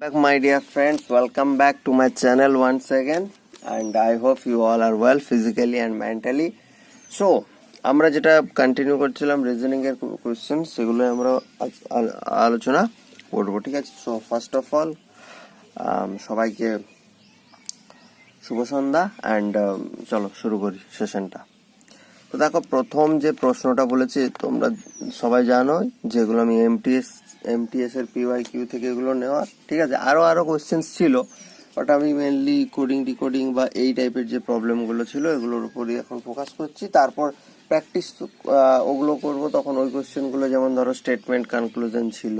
back my dear friends welcome back to my channel once again and i hope you all are well physically and mentally so আমরা যেটা continue করছিলাম reasoning এর question সেগুলো আমরা আলোচনা করব ঠিক আছে so first of all um, সবাইকে শুভ সন্ধ্যা অ্যান্ড চলো শুরু করি সেশনটা তো দেখো, প্রথম যে প্রশ্নটা বলেছি, তোমরা সবাই জানো যেগুলো আমি এমটিএস এমটিএস এর পিওয়াই কিউ থেকে এগুলো নেওয়া। ঠিক আছে, আরও আরও কোশ্চেন্স ছিল বাট আমি মেনলি কোডিং ডিকোডিং বা এই টাইপের যে প্রবলেমগুলো ছিল, এগুলোর উপরই এখন ফোকাস করছি। তারপর প্র্যাকটিস ওগুলো করব, তখন ওই কোশ্চেনগুলো যেমন ধরো স্টেটমেন্ট কনক্লুশন ছিল,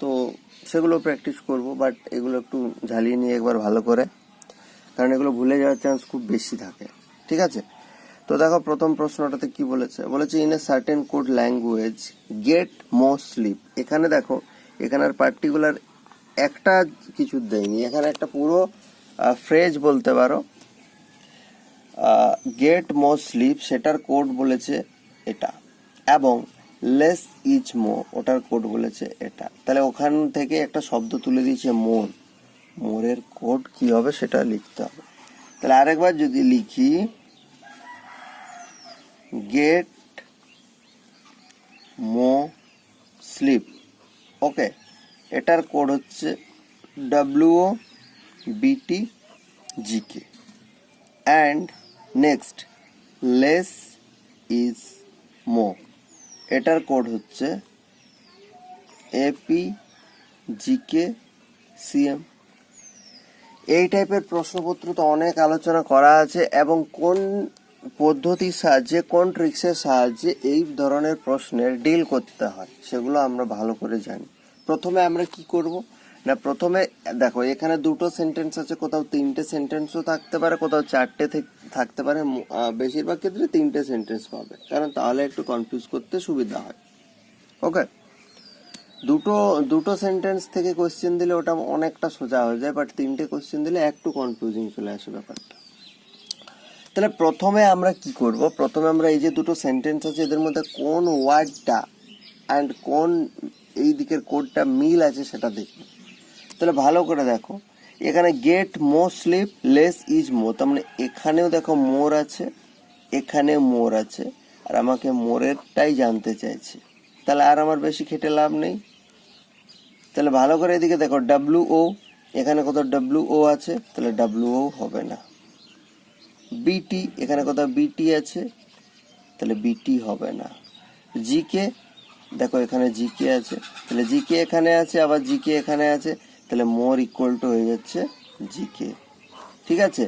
তো সেগুলো প্র্যাকটিস করব বাট এগুলো একটু ঝালিয়ে নিয়ে একবার ভালো করে, কারণ এগুলো ভুলে যাওয়ার চান্স খুব বেশি থাকে। ঠিক আছে? তো দেখো, প্রথম প্রশ্নটাতে কি বলেছে? বলেছে in a certain code language get more sleep এখানে দেখো, এখানে আর পার্টিকুলার একটা কিছু দেয়নি। এখানে একটা পুরো ফ্রেজ বলতে পারো। গেট মো স্লিপ সেটার কোড বলেছে এটা। এবং লেস ইচ মো ওটার কোড বলেছে এটা। তাহলে ওখান থেকে একটা শব্দ তুলে দিয়েছে মোর মোরের কোড কি হবে সেটা লিখতে হবে। তাহলে আরেকবার যদি লিখি গেট মো স্লিপ ওকে এটার কোড হচ্ছে W O BT GK and next less is more এটার কোড হচ্ছে এপি জিকে সিএম এই টাইপের প্রশ্নপত্র তো অনেক আলোচনা করা আছে এবং কোন পদ্ধতির সাহায্যে, কোন ট্রিক্সের সাহায্যে এই ধরনের প্রশ্নের ডিল করতে হয়, সেগুলো আমরা ভালো করে জানি। প্রথমে আমরা কি করব? না, প্রথমে, দেখো, এখানে দুটো সেন্টেন্স আছে, কোথাও তিনটে সেন্টেন্সও থাকতে পারে, কোথাও চারটে থেক- থাকতে পারে বেশিরভাগ ক্ষেত্রে তিনটে সেন্টেন্স পাবে। কারণ তাহলে একটু কনফিউজ করতে সুবিধা হয়। ওকে দুটো দুটো সেন্টেন্স থেকে কোশ্চেন দিলে ওটা অনেকটা সোজা হয়ে যায় বাট তিনটে কোশ্চেন দিলে একটু কনফিউজিং চলে আসে ব্যাপারটা। তাহলে প্রথমে আমরা কি করব? প্রথমে আমরা এই যে দুটো সেন্টেন্স আছে, এদের মধ্যে কোন ওয়ার্ডটা অ্যান্ড কোন এই দিকের কোডটা মিল আছে সেটা দেখব। তাহলে ভালো করে দেখো, এখানে get more sleep less is more তার মানে এখানেও দেখো মোর আছে, এখানে মোর আছে, আর আমাকে মোরেরটাই জানতে চাইছে। তাহলে আর আমার বেশি খেটে লাভ নেই। তাহলে ভালো করে এদিকে দেখো ডাব্লু ও এখানে কত ডাব্লু ও আছে? তাহলে ডাব্লু ও হবে না। বিটি এখানে কোথাও বিটি আছে, তাহলে বিটি হবে না। জিকে দেখো এখানে জিকে আছে, তাহলে জিকে এখানে আছে, আবার জিকে এখানে আছে, তাহলে মোর ইকুয়াল টু হয়ে যাচ্ছে জিকে ঠিক আছে?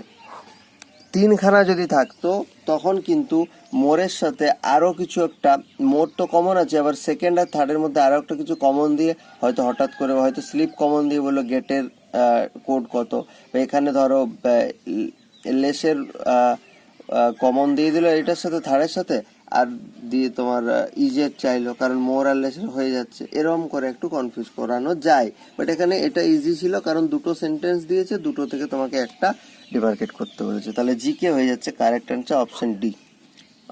তিনখানা যদি থাকতো, তখন কিন্তু মোরের সাথে আরও কিছু একটা মোর তো কমন আছে, আবার সেকেন্ড আর থার্ডের মধ্যে আরও একটা কিছু কমন দিয়ে হয়তো হঠাৎ করে, হয়তো স্লিপ কমন দিয়ে বলল গেটের কোড কত। এখানে ধরো লেসের কমন দিয়ে দিল এটার সাথে থার্ডের সাথে, আর দিয়ে তোমার ইজের চাইলো, কারণ মোর আর লেসের হয়ে যাচ্ছে। এরকম করে একটু কনফিউজ করানো যায়। বাট এখানে এটা ইজি ছিল, কারণ দুটো সেন্টেন্স দিয়েছে, দুটো থেকে তোমাকে একটা ডিমার্কেট করতে বলেছে। তাহলে জি কে হয়ে যাচ্ছে কারেক্ট অ্যান্সার অপশন ডি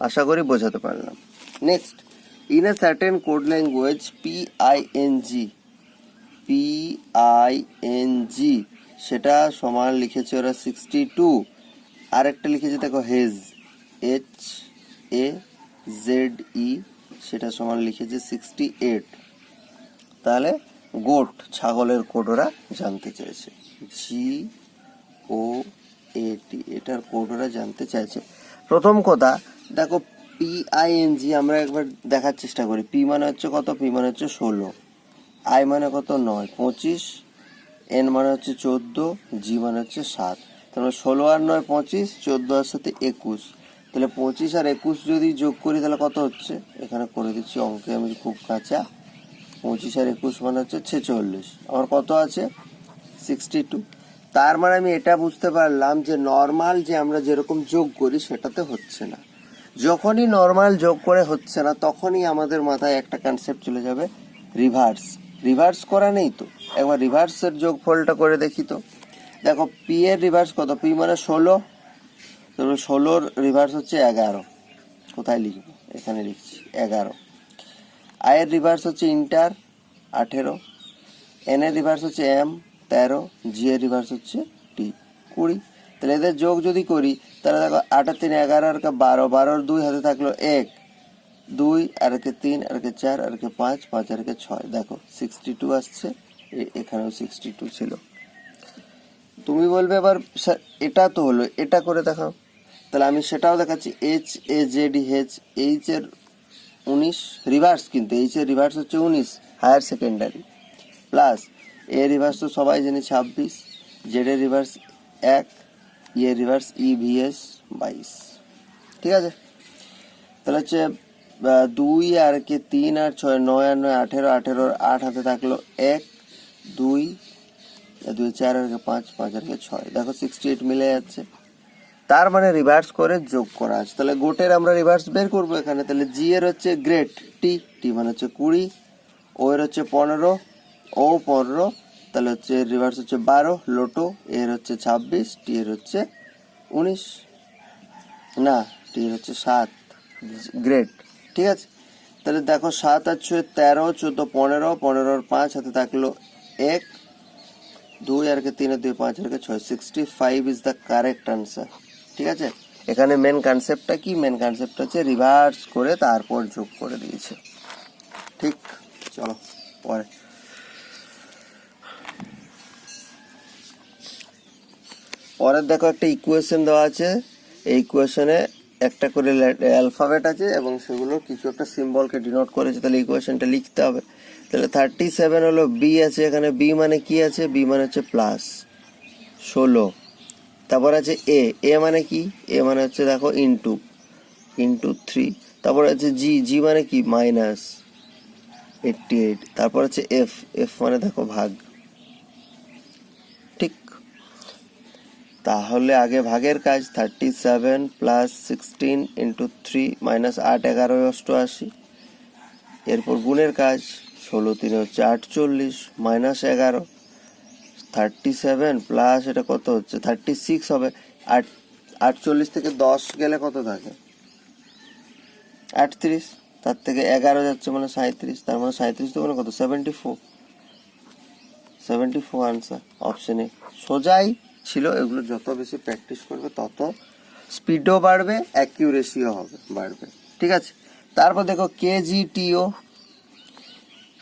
আশা করি বোঝাতে পারলাম। Next in a certain code language P I N G P I N G সেটা সমান লিখেছে ওরা সিক্সটি টু আরেকটা লিখেছে, দেখো, haze H A Z E সেটা সমান লিখেছে সিক্সটি এইট তাহলে গোট, ছাগলের কোড ওরা জানতে চাইছে। জি ও এটি এটার কোড ওরা জানতে চাইছে। প্রথম কথা, দেখো পি আই এন জি আমরা একবার দেখার চেষ্টা করি। পি মানে হচ্ছে কত? পি মানে হচ্ছে ষোলো। আই মানে কত? নয়। পঁচিশ। এন মানে হচ্ছে চোদ্দ। জি মানে হচ্ছে সাত। তাহলে ষোলো আর নয় পঁচিশ, চোদ্দ আর সাথে একুশ। তাহলে পঁচিশ আর একুশ যদি যোগ করি, তাহলে কত হচ্ছে? এখানে করে দিচ্ছি অঙ্কে, আমি খুব কাঁচা। পঁচিশ আর একুশ মানে হচ্ছে ছেচল্লিশ। আমার কত আছে? Sixty two. তার মানে আমি এটা বুঝতে পারলাম যে নর্মাল যে আমরা যেরকম যোগ করি, সেটাতে হচ্ছে না। যখনই নর্মাল যোগ করে হচ্ছে না, তখনই আমাদের মাথায় একটা কনসেপ্ট চলে যাবে রিভার্স রিভার্স করা নেই তো? একবার রিভার্সের যোগফলটা করে দেখি তো। দেখো পি এর রিভার্স কত? পি মানে ষোলো। তাহলে ষোলোর রিভার্স হচ্ছে এগারো। কোথায় লিখব? এখানে লিখছি, এগারো। আয়ের রিভার্স হচ্ছে ইন্টার আঠেরো। এন এর রিভার্স হচ্ছে এম তেরো। জি এর রিভার্স হচ্ছে টি কুড়ি। তাহলে এদের যোগ যদি করি, তাহলে দেখো, আট আর তিন এগারো, আর কে বারো। বারোর দুই হাতে থাকল এক। দুই, আর কে তিন, আর কে চার, আর কে পাঁচ পাঁচ, আর কে ছয়। দেখো সিক্সটি টু আসছে এখানেও সিক্সটি টু ছিল। তুমি বলবে এবার স্যার, এটা তো হলো, এটা করে দেখাও। তাহলে আমি সেটাও দেখাচ্ছি H A Z H H এর উনিশ রিভার্স কিন্তু এইচ এর রিভার্স হচ্ছে উনিশ higher secondary plus A reverse তো সবাই জানি, ছাব্বিশ জেড এর রিভার্স এক ই এর রিভার্স ই ভিএস বাইশ। ঠিক আছে? তাহলে হচ্ছে দুই আর কে তিন আর ছয়, নয় আর নয়, আঠেরো, আঠেরোর আট হাতে থাকল এক, দুই দুই, চার, আর পাঁচ পাঁচ, আর ছয়। দেখো সিক্সটি এইট মিলে যাচ্ছে। তার মানে রিভার্স করে যোগ করা আছে। তাহলে গোটের আমরা রিভার্স বের করব এখানে। তাহলে জি এর হচ্ছে গ্রেট টি টি মানে হচ্ছে কুড়ি ও এর হচ্ছে পনেরো ও পনেরো, তাহলে হচ্ছে রিভার্স হচ্ছে বারো লোটো এর হচ্ছে ছাব্বিশ টি এর হচ্ছে উনিশ। না টি এর হচ্ছে সাত। গ্রেট ঠিক আছে? তাহলে দেখো সাত আর ছয় তেরো, চোদ্দ পনেরো, পনেরোর পাঁচ হাতে থাকল এক দুই আর কে তিন দুই পাঁচ আর কে ছয় sixty five is the correct answer ঠিক আছে? এখানে মেন কনসেপ্টটা কি? মেন কনসেপ্টটা হচ্ছে রিভার্স করে তারপর যোগ করে দিয়েছে। ঠিক? চলো, পরে। পরের দেখো একটা ইকুয়েশন দেওয়া আছে। এই ইকুয়েশনে একটা করে অ্যালফাবেট আছে এবং সেগুলো কিছু একটা সিম্বলকে ডিনোট করেছে। তাহলে ইকুয়েশনটা লিখতে হবে। তাহলে থার্টি সেভেন হলো বি আছে, এখানে বি মানে কি আছে? বি মানে হচ্ছে প্লাস ষোলো। তারপর আছে এ এ মানে কি? এ মানে হচ্ছে দেখো ইনটু ইনটু থ্রি তারপর আছে জি জি মানে কি? মাইনাস এইটটি এইট তারপর আছে এফ এফ মানে দেখো ভাগ। ঠিক। তাহলে আগে ভাগের কাজ thirty seven plus sixteen into three minus আট, এগারো, অষ্টআশি। এরপর গুণের কাজ। ষোলো, তিনে হচ্ছে আটচল্লিশ মাইনাস এগারো থার্টি সেভেন প্লাস এটা কত হচ্ছে? থার্টি সিক্স হবে। আট, আটচল্লিশ থেকে দশ গেলে কত থাকে? আটত্রিশ, তার থেকে এগারো যাচ্ছে মানে সাঁত্রিশ তার মানে সাঁত্রিশ তো মানে কত? Seventy four seventy four answer অপশানে সোজাই ছিল, এগুলো যত বেশি প্র্যাকটিস করবে, তত স্পিডও বাড়বে অ্যাকিউরেসিও হবে, বাড়বে। ঠিক আছে? তারপর দেখো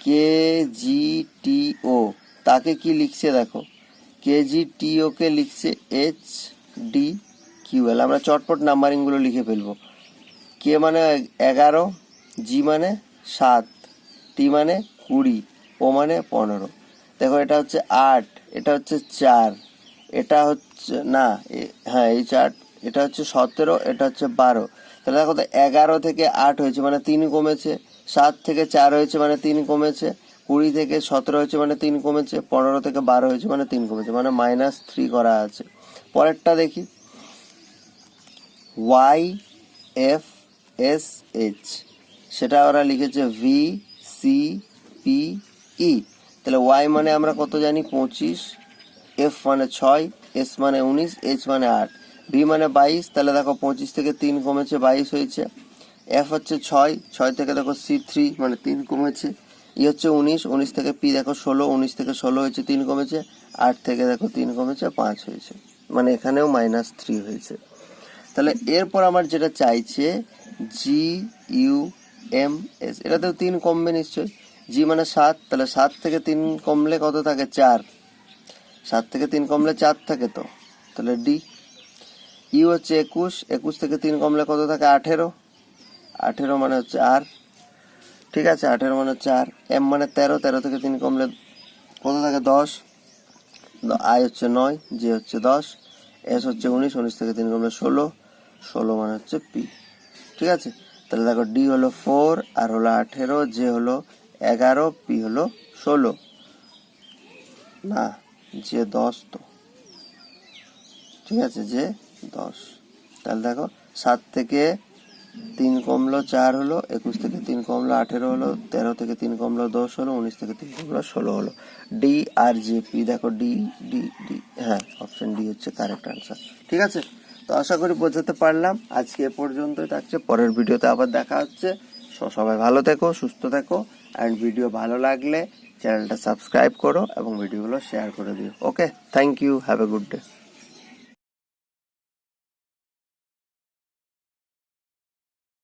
কে জি জি টিও তাকে কি লিখছে দেখো? কে জি টিও কে লিখছে এইচ ডি কিউএল আমরা চটপট নাম্বারিংগুলো লিখে ফেলব। কে মানে এগারো জি মানে সাত টি মানে কুড়ি ও মানে পনেরো। দেখো, এটা হচ্ছে আট, এটা হচ্ছে চার, এটা হচ্ছে, না হ্যাঁ এই চার, এটা হচ্ছে সতেরো, এটা হচ্ছে বারো। তাহলে দেখো তো এগারো থেকে আট হয়েছে মানে তিন কমেছে সাত থেকে চার হয়েছে মানে তিন কমেছে, কুড়ি থেকে সতেরো হয়েছে মানে তিন কমেছে, পনেরো থেকে বারো হয়েছে মানে তিন কমেছে মানে মাইনাস থ্রি করা আছে। পরেরটা দেখি। ওয়াই এফ এস এইচ সেটা ওরা লিখেছে ভি সি পি ই তাহলে ওয়াই মানে আমরা কত জানি? পঁচিশ এফ মানে ছয় এস মানে উনিশ এইচ মানে আট ভি মানে বাইশ, তাহলে দেখো পঁচিশ থেকে তিন কমেছে, বাইশ হয়েছে। এফ হচ্ছে ছয় ছয় থেকে দেখো সি থ্রি মানে তিন কমেছে। ই হচ্ছে উনিশ উনিশ থেকে পি দেখো ষোলো, উনিশ থেকে ষোলো হয়েছে তিন কমেছে, আট থেকে দেখো তিন কমেছে, পাঁচ হয়েছে। মানে এখানেও মাইনাস থ্রি হয়েছে। তাহলে এরপর আমার যেটা চাইছে জি ইউ এম এস এটাতেও তিন কমবে নিশ্চয়ই। জি মানে সাত, তাহলে সাত থেকে তিন কমলে কত থাকে? চার। সাত থেকে তিন কমলে চার থাকে তো। তাহলে ডি ইউ হচ্ছে একুশ একুশ থেকে তিন কমলে কত থাকে? আঠেরো। আঠেরো মানে হচ্ছে আর ঠিক আছে, আঠেরো মানে হচ্ছে আর এম মানে তেরো তেরো থেকে তিন কমলে কত থাকে? দশ। আই হচ্ছে নয়, জে হচ্ছে দশ। এস হচ্ছে উনিশ উনিশ থেকে তিন কমলে ষোলো। ষোলো মানে হচ্ছে পি। ঠিক আছে? তাহলে দেখো, ডি হলো ফোর আর হলো আঠেরো, জে হলো এগারো, পি হলো ষোলো। না যে দশ তো। ঠিক আছে যে দশ। তাহলে দেখো, সাত থেকে তিন কমলো চার হলো একুশ থেকে তিন কমলো আঠেরো হলো তেরো থেকে তিন কমলো দশ হলো উনিশ থেকে তিন কমলো ষোলো হলো। ডি আর জে পি দেখো ডি ডি ডি হ্যাঁ অপশন ডি হচ্ছে কারেক্ট আনসার ঠিক আছে? তো আশা করি বোঝাতে পারলাম। আজকে এ পর্যন্তই থাকছে। পরের ভিডিওতে আবার দেখা হচ্ছে। সবাই ভালো থেকো, সুস্থ থেকো। অ্যান্ড ভিডিও ভালো লাগলে চ্যানেলটা সাবস্ক্রাইব করো এবং ভিডিওগুলো শেয়ার করে দিও। Okay thank you have a good day